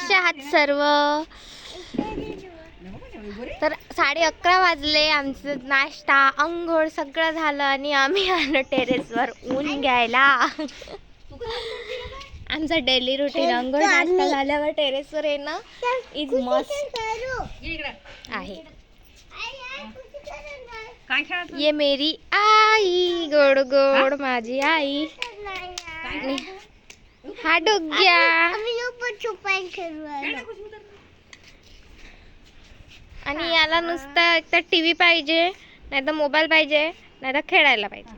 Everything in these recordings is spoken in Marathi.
कसे आहात सर्व. तर साडे अकरा वाजले आमचं नाश्ता अंघोळ सगळं झालं आणि आम्ही आलो टेरेसवर ऊन घ्यायला. आमचा डेली रुटीन अंघोळ नाश्ता झाल्यावर टेरेसवर येणं इज मस्ट आहे. ये मेरी आई गोड गोड माझी आई. आणि हा डोग्या आणि याला नुसतं एक तर टी व्ही पाहिजे नाही तर मोबाईल पाहिजे? नाही तर खेळायला पाहिजे?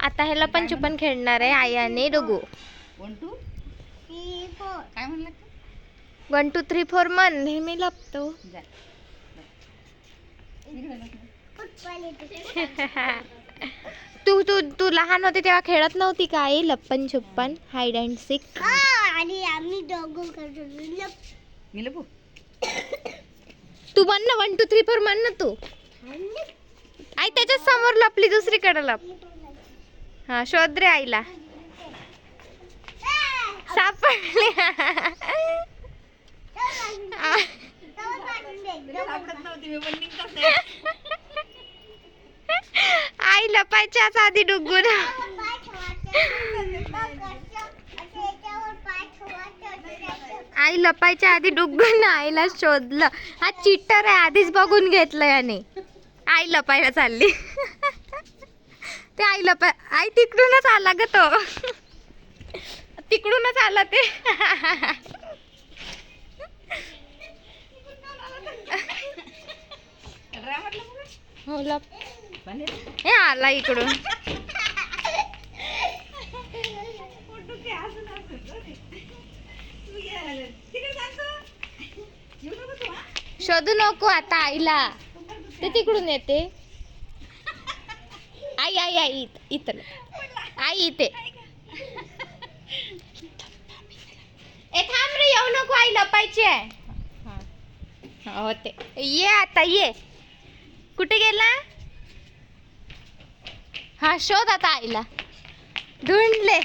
आता ह्याला पण चुपन खेळणार आहे आई आणि डोगू वन टू? Three four. मन नेहमी लपतो. जा. तू तू तू लहान होती तेव्हा खेळत नव्हती का आई? लप्पन छुप्पन हाईड अँड सिक आणि आम्ही दोघं करतो. मी लपू? तू म्हण ना वन टू थ्री फोर म्हण ना तू. आई त्याच्यासमोर लपली दुसरीकडे लप. हा शोध रे आईला. सापडली सापडत नव्हती मी पण निघत नाही. आई लपायच्याच आधी डुगून. आई लपायच्या आधी डुगून आईला शोधलं. हा चिट्टर आहे आधीच बघून घेतलं याने. आई लपायला चालली. ते आई लपाय आई तिकडूनच आला ग तो. तिकडूनच आला ते ड्रामातलं बघा. हो लप पाणी येतं. हे आला इकडून फोटो ते हसून हसून जाऊ दे. तू ये. तिकडे जातो. येऊ नको तू, हा? शोधू नको आता आईला. ते तिकडून येते. आई आई आई इथं आई इथे. ए थांब रे येऊ नको आई लपायची आहे हा. हा, होते. ये आता ये. कुठे गेला? हा शोध आता आईला. ढूंढले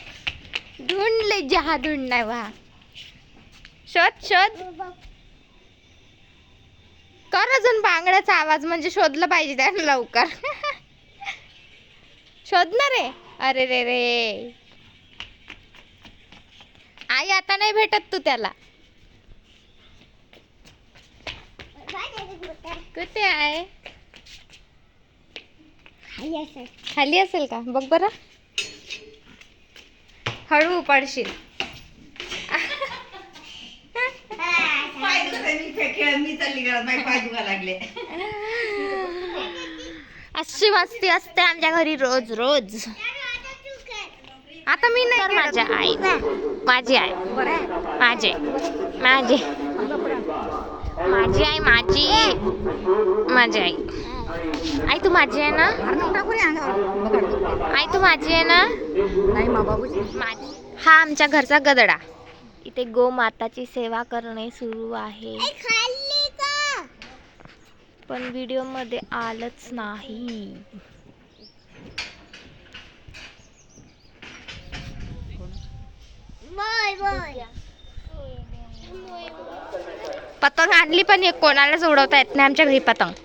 ढूंढले जहा ढूंढणार वा. शोध शोध. कर अजून बांगड्याचा आवाज म्हणजे शोधलं पाहिजे त्यानं लवकर. शोधणार रे अरे रे रे. आई आता नाही भेटत तू त्याला. कुठे आहे? खाली असेल. का? बघ बरं. हळू पडशील मी चालली घरात माझे पाय दुखा लागले अशी मस्ती असते आमच्या घरी रोज रोज. आता मी नाही माझ्या आई. माझी आई. माझे. माझे. माझी आई माझी. माझी आई. आई तू माझी आहे ना? आई तू माझी आहे ना? नाही माझी. हा आमच्या घरचा गदडा. इथे गोमाताची सेवा करणे सुरू आहे. पण व्हिडिओमध्ये आलंच नाही. बोय बोय पतंग आणली पण एक कोणालाच उडवता येत नाही. आमच्या घरी पतंग.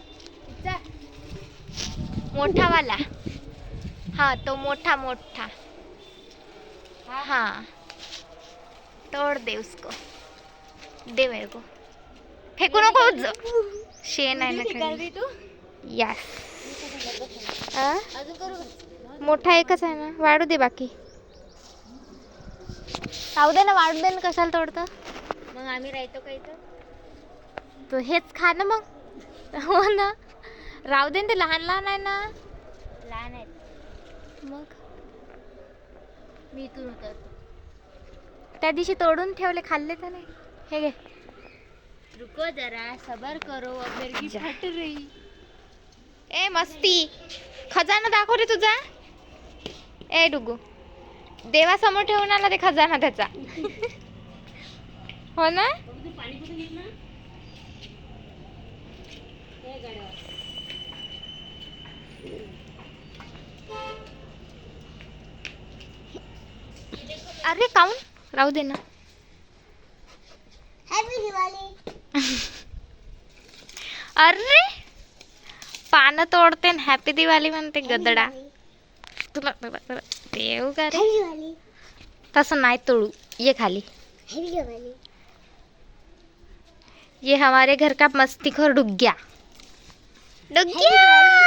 मोठा वाला हा तो मोठा मोठा. हाँ. तोड़ दे उसको. दे मेरे को. फेकू नको शेण आहे ना यस मोठा एकच आहे ना? वाढू दे बाकी. राहू दे ना वाढू दे ना कशाला तोडतं? मग आम्ही राहतो का इथं? तो हेच खा ना मग. हो ना. राहू दे ना ते लहान लहान आहे ना. लहान आहेत. मग? मी इथून उतर त्या दिवशी तोडून ठेवले खाल्ले तर नाही? हे घे. रुको जरा सबर करो अब मेरी की जा. फट रही. ए मस्ती. खजाना दाखव रे तुझा. ए डुगू. देवासमोर ठेवून आला ते खजाना त्याचा. हो ना? अरे काऊन राहू दे ना। हॅपी दिवाळी अरे पानं तोडते हॅपी दिवाळी म्हणते गदडा। तुला तुला तुला देऊ का रे हॅपी दिवाळी तसं नाही तोडू ये खाली। हॅपी दिवाळी ये हमारे घर का मस्तीखोर डुग्ग्या डुग्ग्या। काय वीडियो को